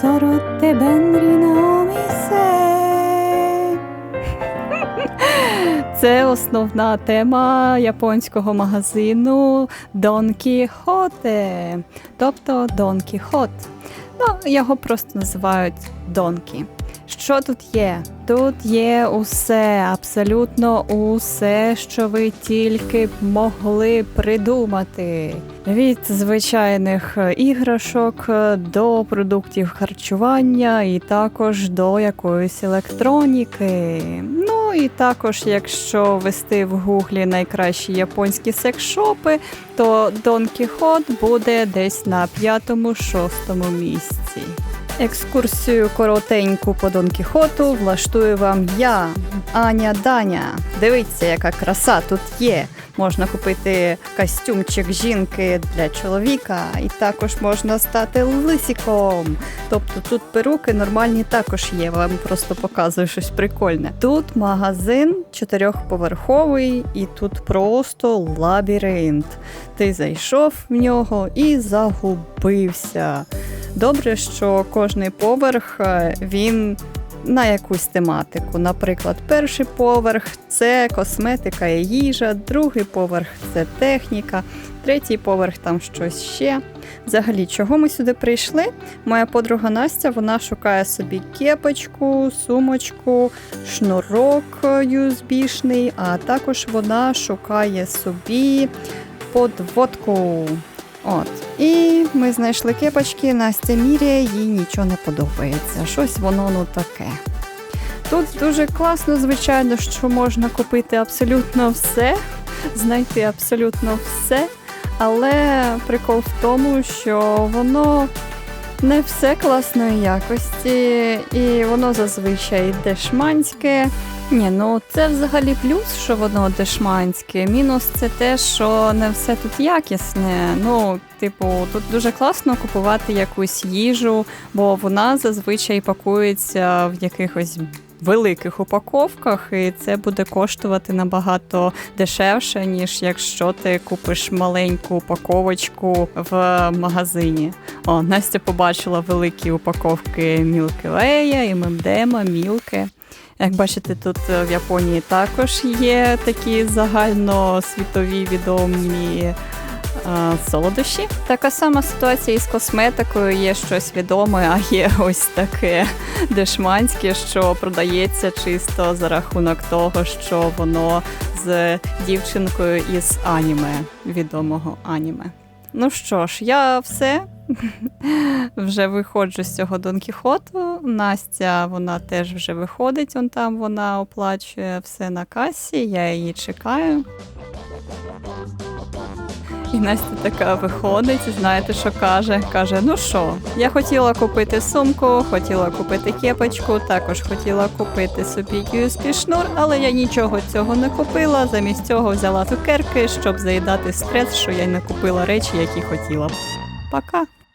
соротте бенріно. Це основна тема японського магазину Дон Кіхоте, тобто Дон Кіхот. Ну, його просто називають Донкі. Що тут є? Тут є усе, абсолютно усе, що ви тільки б могли придумати. Від звичайних іграшок до продуктів харчування, і також до якоїсь електроніки. Ну і також, якщо ввести в гуглі найкращі японські секшопи, то Дон Кіхот буде десь на п'ятому-шостому місці. Екскурсію коротеньку по Дон Кіхоту влаштую вам я, Аня Даня. Дивіться, яка краса тут є. Можна купити костюмчик жінки для чоловіка, і також можна стати лисіком. Тобто тут перуки нормальні також є. Вам просто показую щось прикольне. Тут магазин чотирьохповерховий, і тут просто лабіринт. Ти зайшов в нього і загубився. Добре, що кожний поверх е, він на якусь тематику. Наприклад, перший поверх це косметика і їжа, другий поверх це техніка, третій поверх там щось ще. Взагалі, чого ми сюди прийшли? Моя подруга Настя вона шукає собі кепочку, сумочку, шнурок USB-шний, а також вона шукає собі подводку. От. І ми знайшли кепочки, Настя міряє, їй нічого не подобається. Щось воно ну таке. Тут дуже класно, звичайно, що можна купити абсолютно все, знайти абсолютно все. Але прикол в тому, що воно не все класної якості, і воно зазвичай дешманське. Ні, ну це взагалі плюс, що воно дешманське. Мінус це те, що не все тут якісне. Ну, типу, тут дуже класно купувати якусь їжу, бо вона зазвичай пакується в якихось. Великих упаковках, і це буде коштувати набагато дешевше, ніж якщо ти купиш маленьку упаковочку в магазині. О, Настя побачила великі упаковки і Мемдема, Мілки. Як бачите, тут е, в Японії також є такі загальносвітові відомі е, солодощі. Така сама ситуація із косметикою. Є щось відоме, а є ось таке дешманське, що продається чисто за рахунок того, що воно з дівчинкою із аніме, відомого аніме. Ну що ж, я все. Вже виходжу з цього Дон Кіхоту. Настя вона теж вже виходить, он там вона оплачує все на касі, я її чекаю. І Настя така виходить, знаєте, що каже? Каже: ну що, я хотіла купити сумку, хотіла купити кепочку, також хотіла купити собі USB-шнур, але я нічого цього не купила. Замість цього взяла цукерки, щоб заїдати стрес, що я не купила речі, які хотіла. Пока!